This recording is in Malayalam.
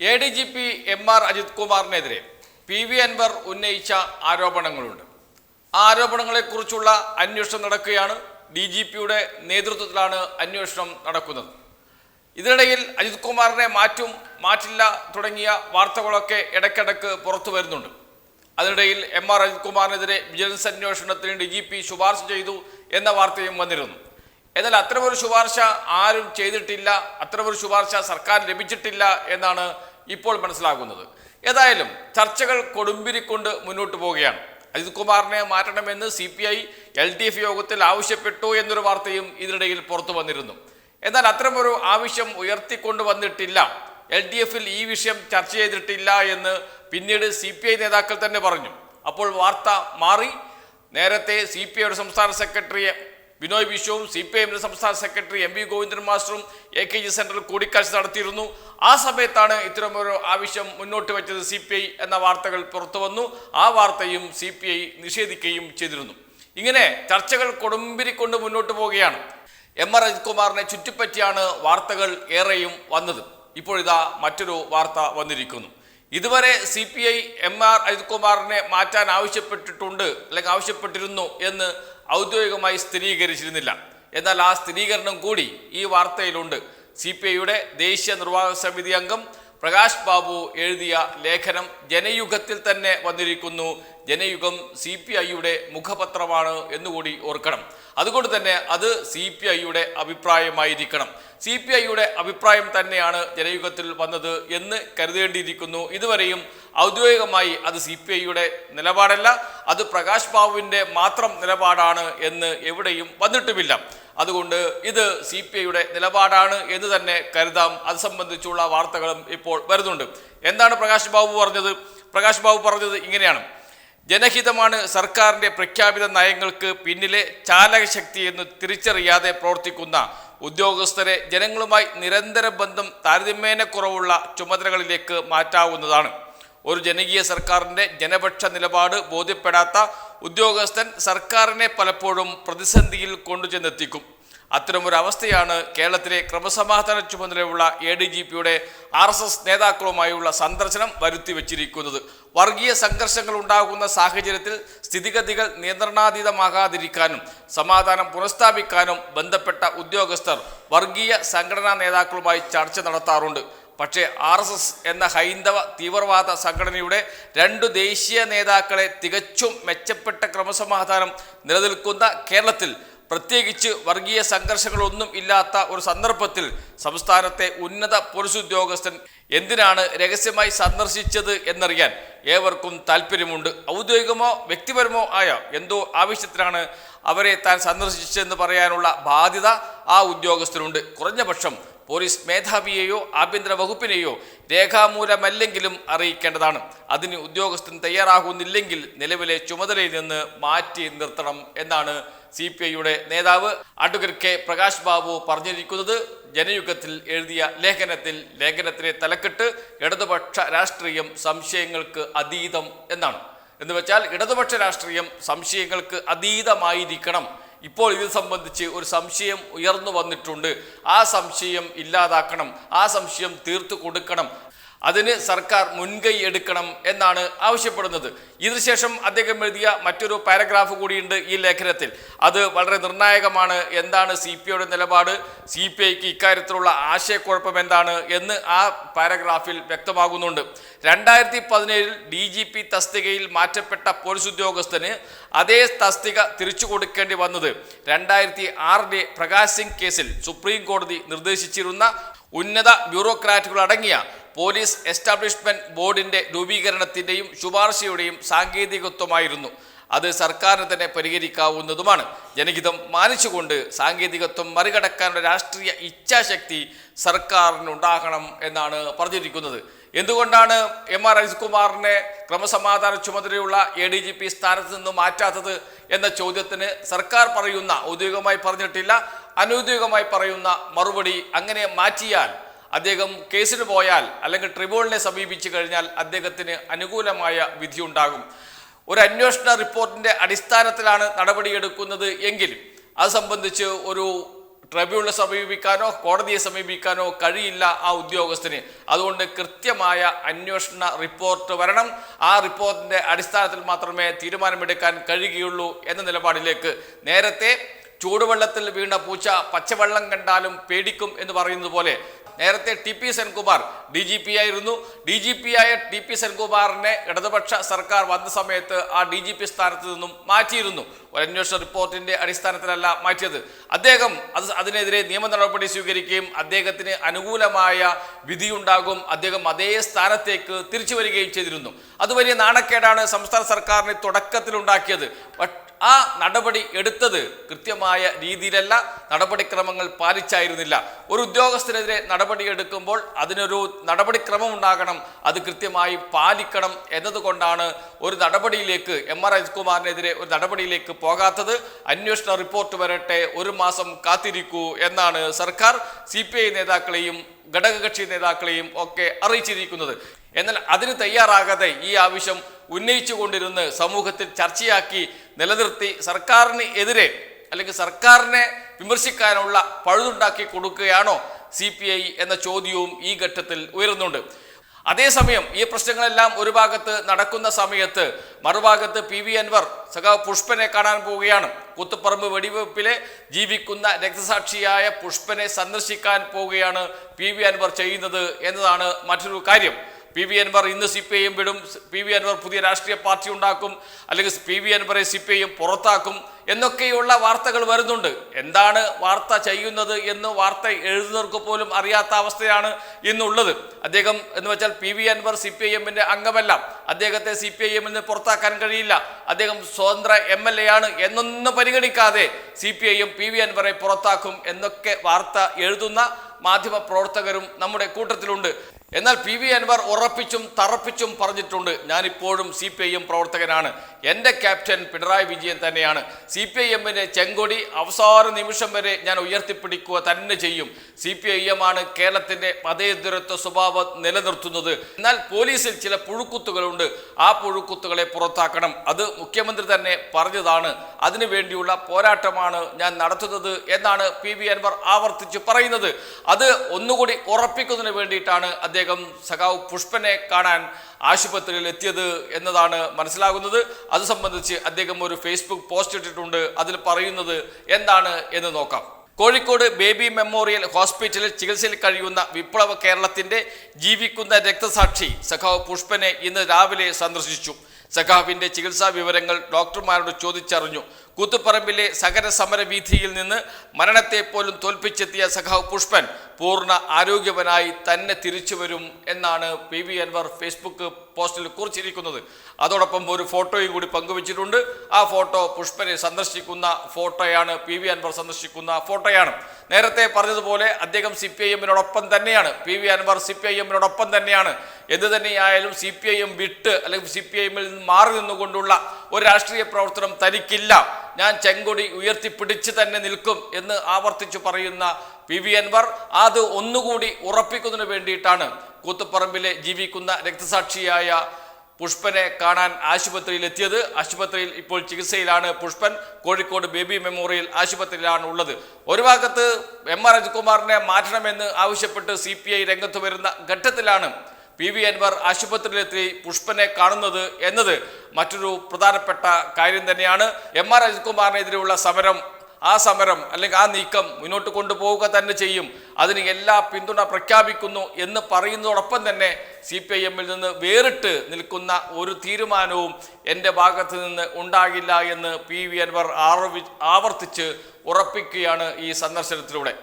A D G P M R Ajith കുമാറിനെതിരെ P V Anvar ഉന്നയിച്ച ആരോപണങ്ങളുണ്ട്. ആ ആരോപണങ്ങളെക്കുറിച്ചുള്ള അന്വേഷണം നടക്കുകയാണ് ഡി ജി പിയുടെ നേതൃത്വത്തിലാണ് അന്വേഷണം നടക്കുന്നത്. ഇതിനിടയിൽ അജിത് കുമാറിനെ മാറ്റും മാറ്റില്ല തുടങ്ങിയ വാർത്തകളൊക്കെ ഇടയ്ക്കിടയ്ക്ക് പുറത്തു വരുന്നുണ്ട്. അതിനിടയിൽ എം ആർ അജിത് കുമാറിനെതിരെ വിജിലൻസ് അന്വേഷണത്തിന് ഡി ജി പി ശുപാർശ ചെയ്തു എന്ന വാർത്തയും വന്നിരുന്നു. എന്നാൽ അത്ര ഒരു ശുപാർശ ആരും ചെയ്തിട്ടില്ല അത്ര ഒരു ശുപാർശ സർക്കാർ ലഭിച്ചിട്ടില്ല എന്നാണ് ഇപ്പോൾ മനസ്സിലാകുന്നത്. ഏതായാലും ചർച്ചകൾ കൊടുമ്പിരിക്കൊണ്ട് മുന്നോട്ട് പോവുകയാണ്. അജിത് കുമാറിനെ മാറ്റണമെന്ന് C P I L D F യോഗത്തിൽ ആവശ്യപ്പെട്ടു എന്നൊരു വാർത്തയും ഇതിനിടയിൽ പുറത്തു വന്നിരുന്നു. എന്നാൽ അത്തരമൊരു ആവശ്യം ഉയർത്തിക്കൊണ്ടുവന്നിട്ടില്ല എൽ ഡി എഫിൽ ഈ വിഷയം ചർച്ച ചെയ്തിട്ടില്ല എന്ന് പിന്നീട് സി പി ഐ നേതാക്കൾ തന്നെ പറഞ്ഞു. അപ്പോൾ വാർത്ത മാറി. നേരത്തെ സി പി ഐയുടെ സംസ്ഥാന സെക്രട്ടറി ബിനോയ് വിശ്വവും സി പി ഐഎമ്മിന്റെ സംസ്ഥാന സെക്രട്ടറി എം വി ഗോവിന്ദൻ മാസ്റ്ററും എ കെ ജി സെന്ററിൽ കൂടിക്കാഴ്ച നടത്തിയിരുന്നു. ആ സമയത്താണ് ഇത്തരമൊരു ആവശ്യം മുന്നോട്ട് വെച്ചത് സി പി ഐ എന്ന വാർത്തകൾ പുറത്തു വന്നു. ആ വാർത്തയും സി പി ഐ നിഷേധിക്കുകയും ചെയ്തിരുന്നു. ഇങ്ങനെ ചർച്ചകൾ കൊടുമ്പിരിക്കൊണ്ട് മുന്നോട്ട് പോവുകയാണ്. എം ആർ അജിത് കുമാറിനെ ചുറ്റിപ്പറ്റിയാണ് വാർത്തകൾ ഏറെയും വന്നത്. ഇപ്പോഴിതാ മറ്റൊരു വാർത്ത വന്നിരിക്കുന്നു. ഇതുവരെ C P I M R Ajith കുമാറിനെ മാറ്റാൻ ആവശ്യപ്പെട്ടിട്ടുണ്ട് അല്ലെങ്കിൽ ആവശ്യപ്പെട്ടിരുന്നു എന്ന് ഔദ്യോഗികമായി സ്ഥിരീകരിച്ചിരുന്നില്ല. എന്നാൽ ആ സ്ഥിരീകരണം കൂടി ഈ വാർത്തയിലുണ്ട്. സി പി ഐയുടെ ദേശീയ നിർവാഹക സമിതി അംഗം പ്രകാശ് ബാബു എഴുതിയ ലേഖനം ജനയുഗത്തിൽ തന്നെ വന്നിരിക്കുന്നു. ജനയുഗം സി പി ഐയുടെ മുഖപത്രമാണ് എന്നുകൂടി ഓർക്കണം. അതുകൊണ്ട് തന്നെ അത് സി പി ഐയുടെ അഭിപ്രായമായിരിക്കണം. സി പി ഐയുടെ അഭിപ്രായം തന്നെയാണ് ജനയുഗത്തിൽ വന്നത് എന്ന് കരുതേണ്ടിയിരിക്കുന്നു. ഇതുവരെയും ഔദ്യോഗികമായി അത് സി പി ഐയുടെ നിലപാടല്ല അത് പ്രകാശ് ബാബുവിന്റെ മാത്രം നിലപാടാണ് എന്ന് എവിടെയും വന്നിട്ടുമില്ല. അതുകൊണ്ട് ഇത് സി പി ഐയുടെ നിലപാടാണ് എന്ന് തന്നെ കരുതാം. അത് സംബന്ധിച്ചുള്ള വാർത്തകളും ഇപ്പോൾ വരുന്നുണ്ട്. എന്താണ് പ്രകാശ് ബാബു പറഞ്ഞത്? പ്രകാശ് ബാബു പറഞ്ഞത് ഇങ്ങനെയാണ്. ജനഹിതമാണ് സർക്കാരിന്റെ പ്രഖ്യാപിത നയങ്ങൾക്ക് പിന്നിലെ ചാലകശക്തി എന്ന് തിരിച്ചറിയാതെ പ്രവർത്തിക്കുന്ന ഉദ്യോഗസ്ഥരെ ജനങ്ങളുമായി നിരന്തര ബന്ധം താരതമ്യേന കുറവുള്ള ചുമതലകളിലേക്ക് മാറ്റാവുന്നതാണ്. ഒരു ജനകീയ സർക്കാരിന്റെ ജനപക്ഷ നിലപാട് ബോധ്യപ്പെടാത്ത ഉദ്യോഗസ്ഥൻ സർക്കാരിനെ പലപ്പോഴും പ്രതിസന്ധിയിൽ കൊണ്ടുചെന്നെത്തിക്കും. അത്തരമൊരു അവസ്ഥയാണ് കേരളത്തിലെ ക്രമസമാധാന ചുമതലയുള്ള എ ഡി ജി പിയുടെ ആർ എസ് എസ് നേതാക്കളുമായുള്ള സന്ദർശനം വരുത്തി വച്ചിരിക്കുന്നത് വർഗീയ സംഘർഷങ്ങൾ ഉണ്ടാകുന്ന സാഹചര്യത്തിൽ സ്ഥിതിഗതികൾ നിയന്ത്രണാതീതമാകാതിരിക്കാനും സമാധാനം പുനഃസ്ഥാപിക്കാനും ബന്ധപ്പെട്ട ഉദ്യോഗസ്ഥർ വർഗീയ സംഘടനാ നേതാക്കളുമായി ചർച്ച നടത്താറുണ്ട്. പക്ഷേ ആർ എസ് എസ് എന്ന ഹൈന്ദവ തീവ്രവാദ സംഘടനയുടെ രണ്ടു ദേശീയ നേതാക്കളെ തികച്ചും മെച്ചപ്പെട്ട ക്രമസമാധാനം നിലനിൽക്കുന്ന കേരളത്തിൽ പ്രത്യേകിച്ച് വർഗീയ സംഘർഷങ്ങളൊന്നും ഇല്ലാത്ത ഒരു സന്ദർഭത്തിൽ സംസ്ഥാനത്തെ ഉന്നത പോലീസ് ഉദ്യോഗസ്ഥൻ എന്തിനാണ് രഹസ്യമായി സന്ദർശിച്ചത് എന്നറിയാൻ ഏവർക്കും താല്പര്യമുണ്ട് ഔദ്യോഗികമോ വ്യക്തിപരമോ ആയ എന്തോ ആവശ്യത്തിനാണ് അവരെ താൻ സന്ദർശിച്ചതെന്ന് പറയാനുള്ള ബാധ്യത ആ ഉദ്യോഗസ്ഥനുണ്ട്. കുറഞ്ഞ പക്ഷം പോലീസ് മേധാവിയെയോ ആഭ്യന്തര വകുപ്പിനെയോ രേഖാമൂലമല്ലെങ്കിലും അറിയിക്കേണ്ടതാണ്. അതിന് ഉദ്യോഗസ്ഥൻ തയ്യാറാകുന്നില്ലെങ്കിൽ നിലവിലെ ചുമതലയിൽ നിന്ന് മാറ്റി നിർത്തണം എന്നാണ് സി പി ഐയുടെ നേതാവ് അഡ്വക്കേറ്റ് കെ പ്രകാശ് ബാബു പറഞ്ഞിരിക്കുന്നത്. ജനയുഗത്തിൽ എഴുതിയ ലേഖനത്തിൽ ലേഖനത്തിലെ തലക്കെട്ട് ഇടതുപക്ഷ രാഷ്ട്രീയം സംശയങ്ങൾക്ക് അതീതം എന്നാണ്. എന്ന് വെച്ചാൽ ഇടതുപക്ഷ രാഷ്ട്രീയം സംശയങ്ങൾക്ക് അതീതമായിരിക്കണം. ഇപ്പോൾ ഇത് സംബന്ധിച്ച് ഒരു സംശയം ഉയർന്നു വന്നിട്ടുണ്ട്. ആ സംശയം ഇല്ലാതാക്കണം. ആ സംശയം തീർത്തു കൊടുക്കണം. അതിന് സർക്കാർ മുൻകൈ എടുക്കണം എന്നാണ് ആവശ്യപ്പെടുന്നത്. ഇതിനുശേഷം അദ്ദേഹം എഴുതിയ മറ്റൊരു പാരഗ്രാഫ് കൂടിയുണ്ട് ഈ ലേഖനത്തിൽ. അത് വളരെ നിർണായകമാണ്. എന്താണ് സി പി ഐയുടെ നിലപാട്? സി പി ഐക്ക് ഇക്കാര്യത്തിലുള്ള ആശയക്കുഴപ്പം എന്താണ് എന്ന് ആ പാരഗ്രാഫിൽ വ്യക്തമാകുന്നുണ്ട്. രണ്ടായിരത്തി പതിനേഴിൽ ഡി ജി പി തസ്തികയിൽ മാറ്റപ്പെട്ട പോലീസ് ഉദ്യോഗസ്ഥന് അതേ തസ്തിക തിരിച്ചു കൊടുക്കേണ്ടി വന്നത്. രണ്ടായിരത്തി ആറിലെ പ്രകാശ് സിംഗ് കേസിൽ സുപ്രീം കോടതി നിർദ്ദേശിച്ചിരുന്ന ഉന്നത ബ്യൂറോക്രാറ്റുകൾ അടങ്ങിയ പോലീസ് എസ്റ്റാബ്ലിഷ്മെന്റ് ബോർഡിന്റെ രൂപീകരണത്തിന്റെയും ശുപാർശയുടെയും സാങ്കേതികത്വമായിരുന്നു. അത് സർക്കാരിന് തന്നെ പരിഹരിക്കാവുന്നതുമാണ്. ജനഹിതം മാനിച്ചുകൊണ്ട് സാങ്കേതികത്വം മറികടക്കാനുള്ള രാഷ്ട്രീയ ഇച്ഛാശക്തി സർക്കാരിനുണ്ടാകണം എന്നാണ് പറഞ്ഞിരിക്കുന്നത്. എന്തുകൊണ്ടാണ് എം ആർ അജിത്കുമാറിനെ ക്രമസമാധാന ചുമതലയുള്ള എ ഡി ജി പി സ്ഥാനത്ത് നിന്ന് മാറ്റാത്തത് എന്ന ചോദ്യത്തിന് സർക്കാർ പറയുന്ന ഔദ്യോഗികമായി പറഞ്ഞിട്ടില്ല. അനൗദ്യോഗികമായി പറയുന്ന മറുപടി അങ്ങനെ മാറ്റിയാൽ അദ്ദേഹം കേസിന് പോയാൽ അല്ലെങ്കിൽ ട്രിബ്യൂണലിനെ സമീപിച്ചു കഴിഞ്ഞാൽ അദ്ദേഹത്തിന് അനുകൂലമായ വിധിയുണ്ടാകും. ഒരു അന്വേഷണ റിപ്പോർട്ടിന്റെ അടിസ്ഥാനത്തിലാണ് നടപടിയെടുക്കുന്നത് എങ്കിൽ അത് സംബന്ധിച്ച് ഒരു ട്രൈബ്യൂണലിനെ സമീപിക്കാനോ കോടതിയെ സമീപിക്കാനോ കഴിയില്ല ആ ഉദ്യോഗസ്ഥന്. അതുകൊണ്ട് കൃത്യമായ അന്വേഷണ റിപ്പോർട്ട് വരണം. ആ റിപ്പോർട്ടിന്റെ അടിസ്ഥാനത്തിൽ മാത്രമേ തീരുമാനമെടുക്കാൻ കഴിയുകയുള്ളൂ എന്ന നിലപാടിലേക്ക്. നേരത്തെ ചൂടുവെള്ളത്തിൽ വീണ പൂച്ച പച്ചവെള്ളം കണ്ടാലും പേടിക്കും എന്ന് പറയുന്നത് പോലെ നേരത്തെ T P Senkumar D G P ആയിരുന്നു. ഡി ജി പി ആയ ടി പി സെൻകുമാറിനെ ഇടതുപക്ഷ സർക്കാർ വന്ന സമയത്ത് ആ ഡി ജി പി സ്ഥാനത്ത് നിന്നും മാറ്റിയിരുന്നു. ഒരു അന്വേഷണ റിപ്പോർട്ടിന്റെ അടിസ്ഥാനത്തിലല്ല മാറ്റിയത്. അദ്ദേഹം അത് അതിനെതിരെ നിയമ നടപടി സ്വീകരിക്കുകയും അദ്ദേഹത്തിന് അനുകൂലമായ വിധിയുണ്ടാകും. അദ്ദേഹം അതേ സ്ഥാനത്തേക്ക് തിരിച്ചു വരികയും ചെയ്തിരുന്നു. അത് വലിയ നാണക്കേടാണ് സംസ്ഥാന സർക്കാരിന് തുടക്കത്തിലുണ്ടാക്കിയത്. ആ നടപടി എടുത്തത് കൃത്യമായ രീതിയിലല്ല നടപടിക്രമങ്ങൾ പാലിച്ചായിരുന്നില്ല. ഒരു ഉദ്യോഗസ്ഥനെതിരെ നടപടി എടുക്കുമ്പോൾ അതിനൊരു നടപടിക്രമം ഉണ്ടാകണം അത് കൃത്യമായി പാലിക്കണം എന്നതുകൊണ്ടാണ് ഒരു നടപടിയിലേക്ക് എം ആർ അജിത്കുമാറിനെതിരെ ഒരു നടപടിയിലേക്ക് പോകാത്തത്. അന്വേഷണ റിപ്പോർട്ട് വരട്ടെ ഒരു മാസം കാത്തിരിക്കൂ എന്നാണ് സർക്കാർ സി നേതാക്കളെയും ഘടകകക്ഷി നേതാക്കളെയും ഒക്കെ അറിയിച്ചിരിക്കുന്നത്. എന്നാൽ അതിന് തയ്യാറാകാതെ ഈ ആവശ്യം ഉന്നയിച്ചുകൊണ്ടിരുന്ന് സമൂഹത്തിൽ ചർച്ചയാക്കി നിലനിർത്തി സർക്കാരിന് എതിരെ അല്ലെങ്കിൽ സർക്കാരിനെ വിമർശിക്കാനുള്ള പഴുതുണ്ടാക്കി കൊടുക്കുകയാണോ സി എന്ന ചോദ്യവും ഈ ഘട്ടത്തിൽ ഉയരുന്നുണ്ട്. അതേസമയം ഈ പ്രശ്നങ്ങളെല്ലാം ഒരു ഭാഗത്ത് നടക്കുന്ന സമയത്ത് മറുഭാഗത്ത് പി വി അൻവർ സഖാവ് പുഷ്പനെ കാണാൻ പോവുകയാണ്. കുത്തുപറമ്പ് വെടിവെപ്പിലെ ജീവിക്കുന്ന രക്തസാക്ഷിയായ പുഷ്പനെ സന്ദർശിക്കാൻ പോവുകയാണ് പി വി അൻവർ ചെയ്യുന്നത് എന്നതാണ് മറ്റൊരു കാര്യം. പി വി അൻവർ ഇന്ന് സി പി ഐയും വിടും പി വി അൻവർ പുതിയ രാഷ്ട്രീയ പാർട്ടി ഉണ്ടാക്കും. അല്ലെങ്കിൽ പി വി അൻവറെ സി പി ഐയും പുറത്താക്കും എന്നൊക്കെയുള്ള വാർത്തകൾ വരുന്നുണ്ട്. എന്താണ് വാർത്ത ചെയ്യുന്നത് എന്ന് വാർത്ത എഴുതുന്നവർക്ക് പോലും അറിയാത്ത അവസ്ഥയാണ് ഇന്നുള്ളത്. അദ്ദേഹം എന്ന് വെച്ചാൽ P V Anvar C P I എമ്മിന്റെ അംഗമല്ല. അദ്ദേഹത്തെ സി പി ഐ എമ്മിൽ നിന്ന് പുറത്താക്കാൻ കഴിയില്ല. അദ്ദേഹം സ്വതന്ത്ര എം എൽ എ ആണ് എന്നൊന്നും പരിഗണിക്കാതെ C P I M P V അൻവറെ പുറത്താക്കും എന്നൊക്കെ വാർത്ത എഴുതുന്ന മാധ്യമ പ്രവർത്തകരും നമ്മുടെ കൂട്ടത്തിലുണ്ട്. എന്നാൽ പി വി അൻവർ ഉറപ്പിച്ചും തറപ്പിച്ചും പറഞ്ഞിട്ടുണ്ട്. ഞാനിപ്പോഴും സി പി ഐ എം പ്രവർത്തകനാണ്. എന്റെ ക്യാപ്റ്റൻ പിണറായി വിജയൻ തന്നെയാണ്. സി പി ഐ എമ്മിന്റെ ചെങ്കൊടി അവസാന നിമിഷം വരെ ഞാൻ ഉയർത്തിപ്പിടിക്കുക തന്നെ ചെയ്യും. സി പി ഐ എം ആണ് കേരളത്തിന്റെ മതേതരത്വ സ്വഭാവം നിലനിർത്തുന്നത്. എന്നാൽ പോലീസിൽ ചില പുഴുക്കുത്തുകളുണ്ട്. ആ പുഴുക്കുത്തുകളെ പുറത്താക്കണം. അത് മുഖ്യമന്ത്രി തന്നെ പറഞ്ഞതാണ്. അതിനുവേണ്ടിയുള്ള പോരാട്ടമാണ് ഞാൻ നടത്തുന്നത് എന്നാണ് പി വി അൻവർ ആവർത്തിച്ച് പറയുന്നത്. അത് ഒന്നുകൂടി ഉറപ്പിക്കുന്നതിന് വേണ്ടിയിട്ടാണ് അദ്ദേഹം സഖാവ് പുഷ്പനെ കാണാൻ ആശുപത്രിയിൽ എത്തിയത് എന്നതാണ് മനസ്സിലാകുന്നത്. അത് സംബന്ധിച്ച് അദ്ദേഹം ഒരു ഫേസ്ബുക്ക് പോസ്റ്റ് ഇട്ടിട്ടുണ്ട്. അതിൽ പറയുന്നത് എന്താണ് എന്ന് നോക്കാം. കോഴിക്കോട് ബേബി മെമ്മോറിയൽ ഹോസ്പിറ്റലിൽ ചികിത്സയിൽ കഴിയുന്ന വിപ്ലവ കേരളത്തിന്റെ ജീവിക്കുന്ന രക്തസാക്ഷി സഖാവ് പുഷ്പനെ ഇന്ന് രാവിലെ സന്ദർശിച്ചു. സഖാവിന്റെ ചികിത്സാ വിവരങ്ങൾ ഡോക്ടർമാരോട് ചോദിച്ചറിഞ്ഞു. കൂത്തുപറമ്പിലെ സകര സമരവീഥിയിൽ നിന്ന് മരണത്തെ പോലും തോൽപ്പിച്ചെത്തിയ സഖാവ് പുഷ്പൻ പൂർണ ആരോഗ്യവനായി തന്നെ തിരിച്ചു വരും എന്നാണ് പി വി അൻവർ ഫേസ്ബുക്ക് പോസ്റ്റിൽ കുറിച്ചിരിക്കുന്നത്. അതോടൊപ്പം ഒരു ഫോട്ടോയും കൂടി പങ്കുവച്ചിട്ടുണ്ട്. ആ ഫോട്ടോ പുഷ്പനെ സന്ദർശിക്കുന്ന ഫോട്ടോയാണ് പി വി അൻവർ സന്ദർശിക്കുന്ന ഫോട്ടോയാണ്. നേരത്തെ പറഞ്ഞതുപോലെ അദ്ദേഹം സി പി ഐ എമ്മിനോടൊപ്പം തന്നെയാണ്. P V Anvar C P I എമ്മിനോടൊപ്പം തന്നെയാണ്. എന്ത് തന്നെയായാലും സി പി ഐ എം വിട്ട് അല്ലെങ്കിൽ സി പി ഐ എമ്മിൽ നിന്ന് മാറി നിന്നുകൊണ്ടുള്ള ഒരു രാഷ്ട്രീയ പ്രവർത്തനം തനിക്കില്ല. ഞാൻ ചെങ്കൊടി ഉയർത്തിപ്പിടിച്ച് തന്നെ നിൽക്കും എന്ന് ആവർത്തിച്ചു പറയുന്ന പി വി അൻവർ അത് ഒന്നുകൂടി ഉറപ്പിക്കുന്നതിന് വേണ്ടിയിട്ടാണ് കൂത്തുപറമ്പിലെ ജീവിക്കുന്ന രക്തസാക്ഷിയായ പുഷ്പനെ കാണാൻ ആശുപത്രിയിൽ എത്തിയത്. ആശുപത്രിയിൽ ഇപ്പോൾ ചികിത്സയിലാണ് പുഷ്പൻ. കോഴിക്കോട് ബേബി മെമ്മോറിയൽ ആശുപത്രിയിലാണ് ഉള്ളത്. ഒരു ഭാഗത്ത് എം ആർ അജികുമാറിനെ മാറ്റണമെന്ന് ആവശ്യപ്പെട്ട് സി പി ഐ രംഗത്ത് വരുന്ന ഘട്ടത്തിലാണ് പി വി അൻവർ ആശുപത്രിയിലെത്തി പുഷ്പനെ കാണുന്നത് എന്നത് മറ്റൊരു പ്രധാനപ്പെട്ട കാര്യം തന്നെയാണ്. എം ആർ അജിത്കുമാറിനെതിരെയുള്ള സമരം ആ സമരം അല്ലെങ്കിൽ ആ നീക്കം മുന്നോട്ട് കൊണ്ടുപോവുക തന്നെ ചെയ്യും. അതിന് എല്ലാ പിന്തുണ പ്രഖ്യാപിക്കുന്നു എന്ന് പറയുന്നതോടൊപ്പം തന്നെ സി പി ഐ എമ്മിൽ നിന്ന് വേറിട്ട് നിൽക്കുന്ന ഒരു തീരുമാനവും എന്റെ ഭാഗത്ത് നിന്ന് ഉണ്ടാകില്ല എന്ന് പി വി അൻവർ ആവർത്തി ആവർത്തിച്ച് ഉറപ്പിക്കുകയാണ് ഈ സന്ദർശനത്തിലൂടെ.